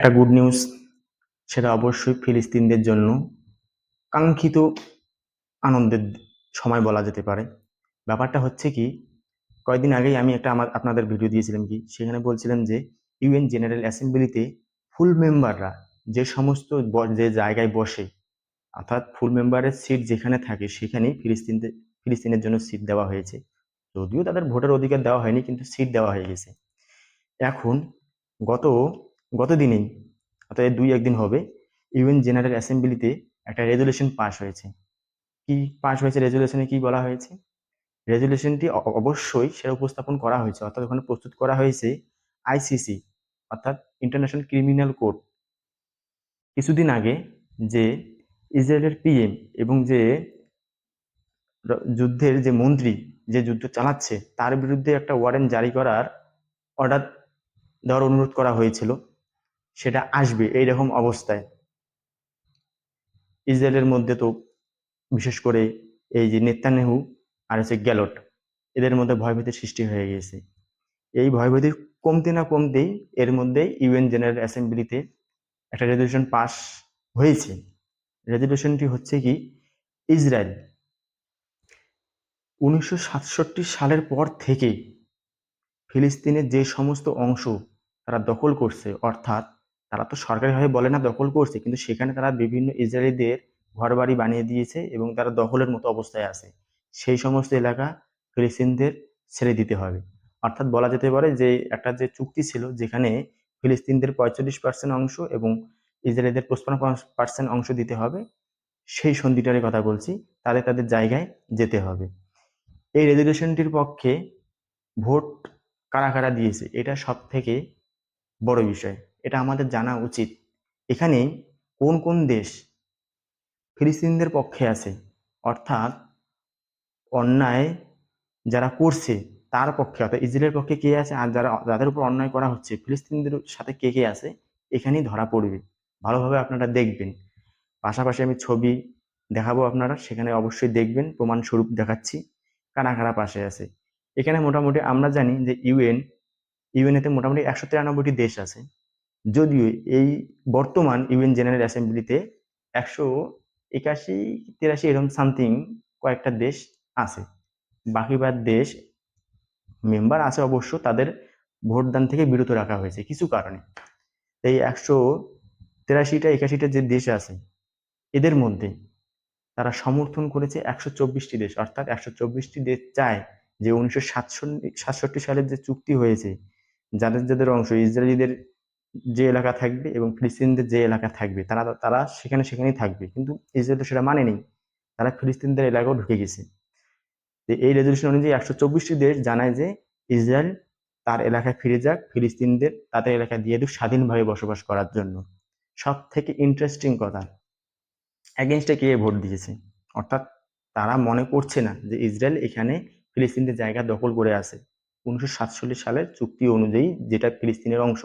একটা good news সেটা অবশ্যই ফিলিস্তিনদের জন্য কাঙ্ক্ষিত আনন্দের সময় বলা যেতে পারে। ব্যাপারটা হচ্ছে কি, কয়েকদিন আগেই আমি একটা আমার, আপনাদের ভিডিও দিয়েছিলাম কি, সেখানে বলছিলাম যে ইউএন জেনারেল অ্যাসেম্বলিতে ফুল মেম্বাররা যে সমস্ত যে জায়গায় বসে, অর্থাৎ ফুল মেম্বারের সিট যেখানে থাকে, সেখানেই ফিলিস্তিনতে, ফিলিস্তিনের জন্য সিট দেওয়া হয়েছে। যদিও তাদের ভোটের অধিকার দেওয়া হয়নি, কিন্তু সিট দেওয়া হয়ে গেছে। এখন গত গত দিনেই অর্থাৎ দুই একদিন হবে, ইউএন জেনারেল অ্যাসেম্বলিতে একটা রেজলিউশন পাস হয়েছে। কি পাস হয়েছে রেজুলেশনে কি বলা হয়েছে? রেজুলেশনটি অবশ্যই সেটা উপস্থাপন করা হয়েছে, অর্থাৎ ওখানে প্রস্তুত করা হয়েছে আইসিসি অর্থাৎ ইন্টারন্যাশনাল ক্রিমিনাল কোর্ট কিছুদিন আগে যে ইসরায়েলের পিএম এবং যে যুদ্ধের যে মন্ত্রী যে যুদ্ধ চালাচ্ছে, তার বিরুদ্ধে একটা ওয়ারেন্ট জারি করার অর্ডার দেওয়ার অনুরোধ করা হয়েছিল। সেটা আসবে এইরকম অবস্থায়। ইসরায়েলের মধ্যে তো বিশেষ করে এই যে নেতানেহু আর হচ্ছে গ্যালট, এদের মধ্যে ভয়ভীতির সৃষ্টি হয়ে গিয়েছে। এই ভয়ভীতি কমতে না কমতেই এর মধ্যে ইউএন জেনারেল অ্যাসেম্বলিতে একটা রেজলিউশন পাস হয়েছে। রেজলিউশনটি হচ্ছে কি? ইসরায়েল উনিশশো সাতষট্টি সালের পর থেকেই ফিলিস্তিনের যে সমস্ত অংশ তারা দখল করছে, অর্থাৎ তারা তো সরকারিভাবে বলে না দখল করছে, কিন্তু সেখানে তারা বিভিন্ন ইসরায়েলিদের ঘরবাড়ি বানিয়ে দিয়েছে এবং তারা দখলের মতো অবস্থায় আছে। সেই সমস্ত এলাকা ফিলিস্তিনদের ছেড়ে দিতে হবে। অর্থাৎ বলা যেতে পারে যে, একটা যে চুক্তি ছিল যেখানে ফিলিস্তিনদের পঁয়তাল্লিশ পার্সেন্ট অংশ এবং ইসরায়েলিদের পঁচপান্ন পার্সেন্ট অংশ দিতে হবে, সেই সন্ধিটার কথা বলছি। তাদের তাদের জায়গায় যেতে হবে। এই রেজলিউশনটির পক্ষে ভোট কারা কারা দিয়েছে, এটা সব থেকে বড় বিষয়। এটা আমাদের জানা উচিত। এখানে কোন কোন দেশ ফিলিস্তিনদের পক্ষে আছে? অর্থাৎ অন্যায় যারা করছে, তার পক্ষে, অর্থাৎ ইসরায়েলের পক্ষে কে আছে? আর যারা, যাদের উপর অন্যায় করা হচ্ছে, ফিলিস্তিনদের সাথে কে কে আছে? এখানেই ধরা পড়বে। ভালোভাবে আপনারা দেখবেন। পাশাপাশি আমি ছবি দেখাবো আপনারা, সেখানে অবশ্যই দেখবেন, প্রমাণস্বরূপ দেখাচ্ছি কারা কারা পাশে আছে। এখানে মোটামুটি আমরা জানি যে ইউএন, ইউএনএতে মোটামুটি একশো তিরানব্বইটি দেশ আছে। যদিও এই বর্তমান ইউএন জেনারেল অ্যাসেম্বলিতে একশো একাশি, তিরাশি এরকম সামথিং কয়েকটা দেশ আছে। বাকি বাকিবার দেশ মেম্বার আছে অবশ্য, তাদের ভোটদান থেকে বিরত রাখা হয়েছে কিছু কারণে। এই একশো তিরাশিটা, একাশিটা যে দেশ আছে, এদের মধ্যে তারা সমর্থন করেছে একশো চব্বিশটি দেশ। অর্থাৎ একশো চব্বিশটি দেশ চায় যে উনিশশো সাতষট্টি সালের যে চুক্তি হয়েছে, যাদের যাদের অংশ ইসরায়েলিদের যে এলাকা থাকবে এবং ফিলিস্তিনদের যে এলাকা থাকবে, তারা তারা সেখানে সেখানেই থাকবে। কিন্তু ইসরায়েল সেটা মানেনি তারা ফিলিস্তিনদের এলাকাও ঢুকে গেছে। এই রেজলিউশন অনুযায়ী একশো চব্বিশটি দেশ জানায় যে ইসরায়েল তার এলাকায় ফিরে যাক, ফিলিস্তিনদের তাদের এলাকায় দিয়ে দিক স্বাধীনভাবে বসবাস করার জন্য। সব থেকে ইন্টারেস্টিং কথা অ্যাগেনস্টে কে ভোট দিয়েছে? অর্থাৎ তারা মনে করছে না যে ইসরায়েল এখানে ফিলিস্তিনদের জায়গা দখল করে আছে। উনিশশো সাতচল্লিশ সালের চুক্তি অনুযায়ী যেটা ফিলিস্তিনের অংশ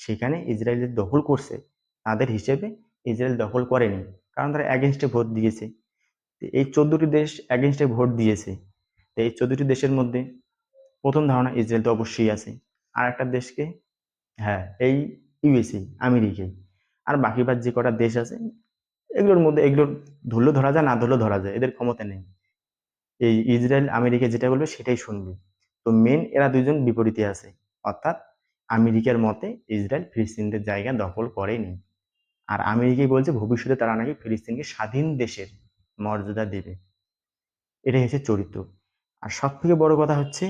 সেখানে ইসরায়েলের দখল করছে। তাদের হিসেবে ইসরায়েল দখল করেনি। কারণ তারা অ্যাগেনস্টে ভোট দিয়েছে। এই চোদ্দটি দেশ অ্যাগেনস্টে ভোট দিয়েছে। তো এই চোদ্দটি দেশের মধ্যে প্রথম ধারণা ইসরায়েল তো অবশ্যই আছে। আর একটা দেশকে হ্যাঁ এই ইউএসএ আমেরিকাই আর বাকিবার যে কটা দেশ আছে, এগুলোর মধ্যে এগুলোর ধরলেও ধরা যায়, না ধরলেও ধরা যায়, এদের ক্ষমতা নেই। এই ইসরায়েল, আমেরিকা যেটা বলবে সেটাই শুনবে। তো মেন এরা দুজন বিপরীতে আছে। অর্থাৎ আমেরিকার মতে ইসরায়েল ফিলিস্তিনদের জায়গা দখল করেনি। আর আমেরিকাই বলছে ভবিষ্যতে তারা নাকি ফিলিস্তিনকে স্বাধীন দেশের মর্যাদা দেবে। এটাই হচ্ছে চরিত্র। আর সব থেকে বড় কথা হচ্ছে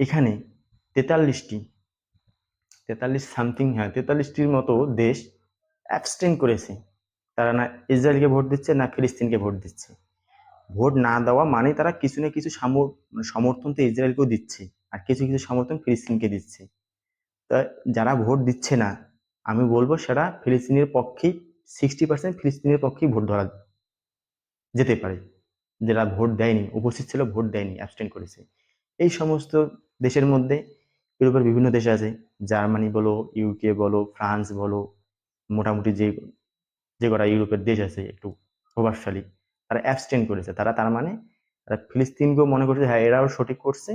এখানে তেতাল্লিশটি, তেতাল্লিশ সামথিং হ্যাঁ তেতাল্লিশটির মতো দেশ অ্যাবস্টেন করেছে। তারা না ইসরায়েলকে ভোট দিচ্ছে, না ফিলিস্তিনকে ভোট দিচ্ছে। ভোট না দেওয়া মানে তারা কিছু না কিছু মানে সমর্থন তো ইসরায়েলকেও দিচ্ছে। আর কিছু কিছু সমর্থন ফিলিস্তিনকে দিচ্ছে। তা যারা ভোট দিচ্ছে না, আমি বলব সেটা ফিলিস্তিনের পক্ষে সিক্সটি পার্সেন্ট ফিলিস্তিনের পক্ষেই ভোট ধরা যেতে পারে। যারা ভোট দেয়নি, উপস্থিত ছিল, ভোট দেয়নি অ্যাবস্টেন করেছে। এই সমস্ত দেশের মধ্যে, ইউরোপের বিভিন্ন দেশ আছে, জার্মানি বলো ইউকে বলো, ফ্রান্স বলো, মোটামুটি যে যে কটা ইউরোপের দেশ আছে একটু প্রভাবশালী, তারা অ্যাবস্টেন করেছে। তারা তার মানে তারা ফিলিস্তিনকেও মনে করছে হ্যাঁ এরাও সঠিক করছে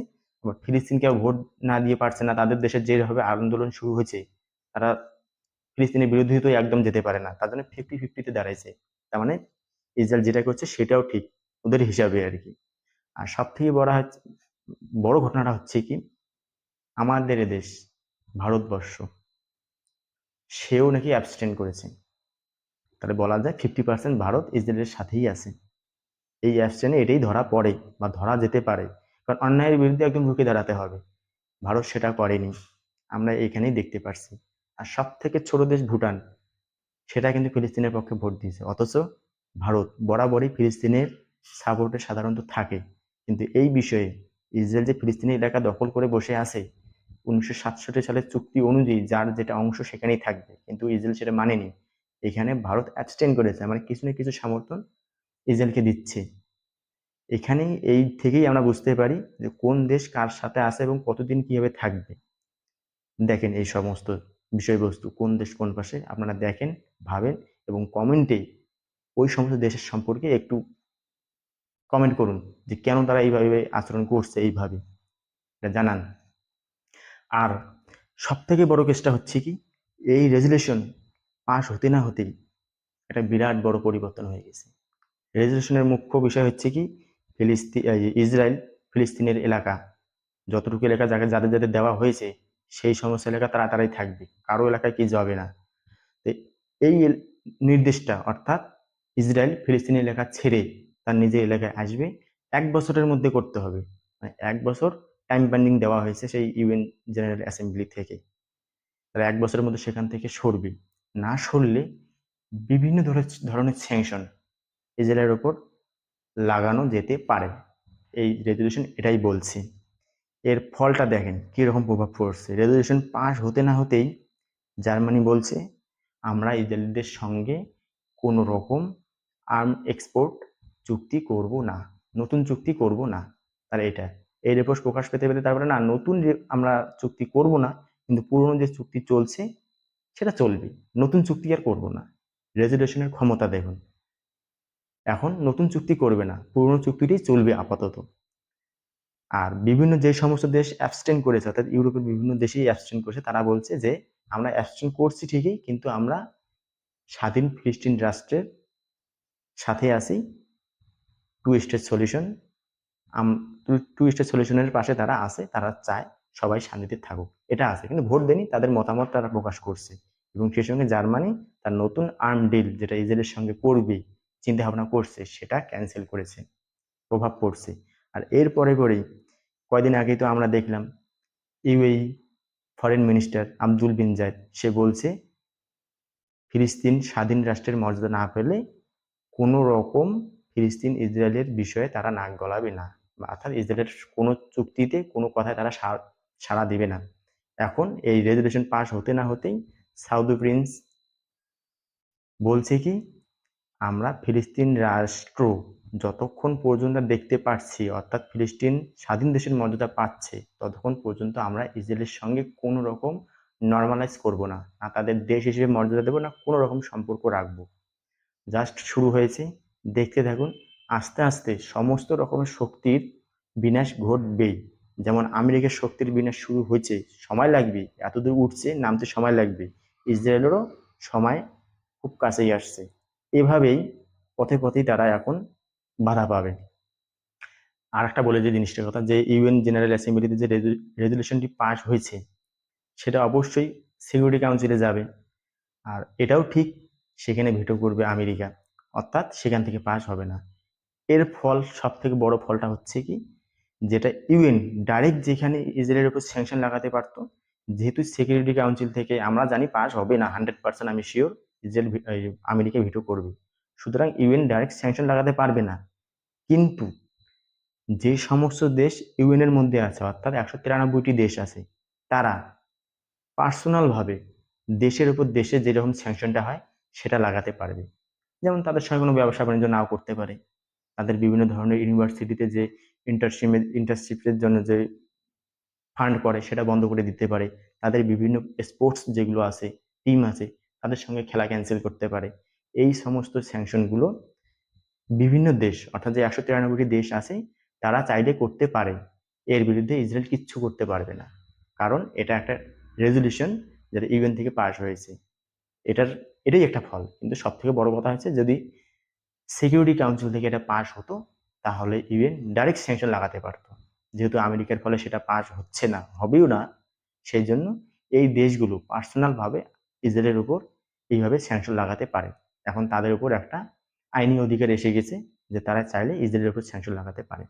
আবার ফিলিস্তিনকেও ভোট না দিয়ে পারছে না, তাদের দেশের যেভাবে আন্দোলন শুরু হয়েছে, তারা ফিলিস্তিনের বিরোধী তো একদম যেতে পারে না, তার জন্য ফিফটি ফিফটিতে দাঁড়াইছে। তার মানে ইসরায়েল যেটা করছে সেটাও ঠিক ওদের হিসাবে আর কি। আর সব থেকে বড় হচ্ছে, বড় ঘটনাটা হচ্ছে কি, আমাদের দেশ, ভারতবর্ষ, সেও নাকি অ্যাবস্টেন করেছে। তাহলে বলা যায় ফিফটি পার্সেন্ট ভারত ইসরায়েলের সাথেই আছে। এই অ্যাবস্টেনে এটাই ধরা পড়ে বা ধরা যেতে পারে। কারণ অন্যায়ের বিরুদ্ধে একদম রুখে দাঁড়াতে হবে। ভারত সেটা করেনি। আমরা এখানেই দেখতে পারছি। আর সব থেকে ছোট দেশ ভুটান, সেটা কিন্তু ফিলিস্তিনের পক্ষে ভোট দিয়েছে। অথচ ভারত বরাবরই ফিলিস্তিনের সাপোর্টে সাধারণত থাকে। কিন্তু এই বিষয়ে ইসরায়েল যে ফিলিস্তিনি এলাকা দখল করে বসে আছে, উনিশশো সাতষট্টি সালের চুক্তি অনুযায়ী যার যেটা অংশ সেখানেই থাকবে। কিন্তু ইসরায়েল সেটা মানেনি। এখানে ভারত অ্যাবস্টেন করেছে। মানে কিছু না কিছু সমর্থন ইসরায়েলকে দিচ্ছে। এখানেই এই থেকেই আমরা বুঝতে পারি যে কোন দেশ কার সাথে আছে এবং কতদিন কীভাবে থাকবে। দেখেন এই সমস্ত বিষয়বস্তু কোন দেশ কোন পাশে আপনারা দেখেন, ভাবেন এবং কমেন্টে ওই সমস্ত দেশের সম্পর্কে একটু কমেন্ট করুন যে কেন তারা এইভাবে আচরণ করছে এইভাবে। এটা জানান। আর সব থেকে বড় কেসটা হচ্ছে কি, এই রেজুলেশন পাশ হতে না হতেই একটা বিরাট বড় পরিবর্তন হয়ে গেছে। রেজুলেশনের মুখ্য বিষয় হচ্ছে কি ফিলিস্তি ইসরায়েল ফিলিস্তিনের এলাকা। যতটুকু এলাকা যাকে যাদের যাদের দেওয়া হয়েছে, সেই সমস্ত এলাকা তারাই থাকবে। কারও এলাকায় কি যাবে না। এই নির্দেশটা, অর্থাৎ ইসরায়েল ফিলিস্তিনি এলাকা ছেড়ে তার নিজের এলাকায় আসবে, এক বছরের মধ্যে করতে হবে। মানে এক বছর টাইম বান্ডিং দেওয়া হয়েছে সেই ইউএন জেনারেল অ্যাসেম্বলি থেকে। তারা এক বছরের মধ্যে সেখান থেকে সরবে। না সরলে বিভিন্ন ধরনের ধরনের স্যাংশন ইসরায়েলের ওপর লাগানো যেতে পারে। এই রেজলিউশন এটাই বলছে। এর ফলটা দেখেন, কীরকম প্রভাব পড়ছে। রেজলিউশন পাস হতে না হতেই জার্মানি বলছে, আমরা ইসরায়েলদের সঙ্গে কোনো রকম আর্ম এক্সপোর্ট চুক্তি করব না, নতুন চুক্তি করব না। তাহলে এটা, এই রেপোর্ট প্রকাশ পেতে পেতে তারপরে, না, নতুন আমরা চুক্তি করব না, কিন্তু পুরনো যে চুক্তি চলছে, সেটা চলবে, নতুন চুক্তি আর করব না। রেজুলেশনের ক্ষমতা দেখুন। এখন নতুন চুক্তি করবে না, পুরনো চুক্তিটাই চলবে আপাতত। আর বিভিন্ন যে সমস্ত দেশ অ্যাবস্টেন করেছে, অর্থাৎ ইউরোপের বিভিন্ন দেশেই অ্যাবস্টেন করেছে, তারা বলছে যে, আমরা অ্যাবস্টেন করছি ঠিকই, কিন্তু আমরা স্বাধীন ফিলিস্তিন রাষ্ট্রের সাথে আছি। Two state solution two state সলিউশনের পাশে তারা আছে, তারা চায় সবাই শান্তিতে থাকুক। এটা আছে, কিন্তু ভোট দেনি তাদের মতামত তারা প্রকাশ করছে। এবং সেই সঙ্গে জার্মানি তার নতুন আর্ম ডিল যেটা ইসরায়েলের সঙ্গে করবে চিন্তা ভাবনা করছে, সেটা ক্যান্সেল করেছে, প্রভাব পড়ছে। আর এর পরে পরেই কয়দিন আগেই তো আমরা দেখলাম, UAE foreign minister Abdul bin Zayed, সে বলছে, ফিলিস্তিন স্বাধীন রাষ্ট্রের মর্যাদা না পেলে কোনো রকম ফিলিস্তিন ইসরায়েলের বিষয়ে তারা নাক গলাবে না। অর্থাৎ ইসরায়েলের কোনো চুক্তিতে, কোনো কথায় তারা সাড়া দিবে না। এখন এই রেজলিউশন পাস হতে না হতেই সাউদি প্রিন্স বলছে কি আমরা ফিলিস্তিন রাষ্ট্র যতক্ষণ পর্যন্ত দেখতে পাচ্ছি অর্থাৎ ফিলিস্তিন স্বাধীন দেশের মর্যাদা পাচ্ছে, ততক্ষণ পর্যন্ত আমরা ইসরায়েলের সঙ্গে কোনো রকম নর্মালাইজ করব না না তাদের দেশ হিসেবে মর্যাদা দেবো, না কোনো রকম সম্পর্ক রাখব। জাস্ট শুরু হয়েছে। দেখতে থাকুন, আস্তে আস্তে সমস্ত রকমের শক্তির বিনাশ ঘটবেই। যেমন আমেরিকার শক্তির বিনাশ শুরু হয়েছে, সময় লাগবে, এতদূর উঠছে, নামতে সময় লাগবে। ইসরায়েলেরও সময় খুব কাছেই আসছে। এভাবেই পথে পথেই তারা এখন বাধা পাবে। আর একটা বলে যে জিনিসটার কথা, যে ইউএন জেনারেল অ্যাসেম্বলিতে যে রেজলিউশনটি পাস হয়েছে, সেটা অবশ্যই সিকিউরিটি কাউন্সিলে যাবে। আর এটাও ঠিক সেখানে ভেটো করবে আমেরিকা। অর্থাৎ সেখান থেকে পাস হবে না। এর ফল সব থেকে বড় ফলটা হচ্ছে কি, যেটা ইউএন ডাইরেক্ট যেখানে ইসরায়েলের উপর স্যাংশন লাগাতে পারতো, যেহেতু সিকিউরিটি কাউন্সিল থেকে আমরা জানি পাস হবে না হান্ড্রেড পার্সেন্ট আমি শিওর ইসরায়েল আমেরিকা ভিটো করবে। সুতরাং ইউএন ডাইরেক্ট স্যাংশন লাগাতে পারবে না। কিন্তু যে সমস্ত দেশ ইউএন এর মধ্যে আছে, অর্থাৎ একশো তিরানব্বইটি দেশ আছে, তারা পার্সোনালভাবে দেশের উপর দেশে যেরকম স্যাংশনটা হয়, সেটা লাগাতে পারবে। যেমন তাদের সঙ্গে কোনো ব্যবসা বাণিজ্য নাও করতে পারে। তাদের বিভিন্ন ধরনের ইউনিভার্সিটিতে যে ইন্টার্নশিপের ইন্টার্নশিপের জন্য যে ফান্ড করে, সেটা বন্ধ করে দিতে পারে। তাদের বিভিন্ন স্পোর্টস যেগুলো আছে টিম আছে তাদের সঙ্গে খেলা ক্যান্সেল করতে পারে। এই সমস্ত স্যাংশনগুলো বিভিন্ন দেশ, অর্থাৎ যে একশো তিরানব্বইটি দেশ আছে, তারা চাইলে করতে পারে। এর বিরুদ্ধে ইসরায়েল কিচ্ছু করতে পারবে না। কারণ এটা একটা রেজলিউশন যেটা ইউএন থেকে পাস হয়েছে। এটার, এটাই একটা ফল। কিন্তু সব থেকে বড় কথা হচ্ছে, যদি সিকিউরিটি কাউন্সিল থেকে এটা পাস হতো, তাহলে ইভেন ডাইরেক্ট স্যাংশন লাগাতে পারতো। যেহেতু আমেরিকার ফলে সেটা পাস হচ্ছে না, হবেও না, সেই জন্য এই দেশগুলো পার্সোনালভাবে ইসরায়েলের উপর এইভাবে স্যাংশন লাগাতে পারে। এখন তাদের উপর একটা আইনি অধিকার এসে গেছে যে তারা চাইলে ইসরায়েলের উপর স্যাংশন লাগাতে পারে।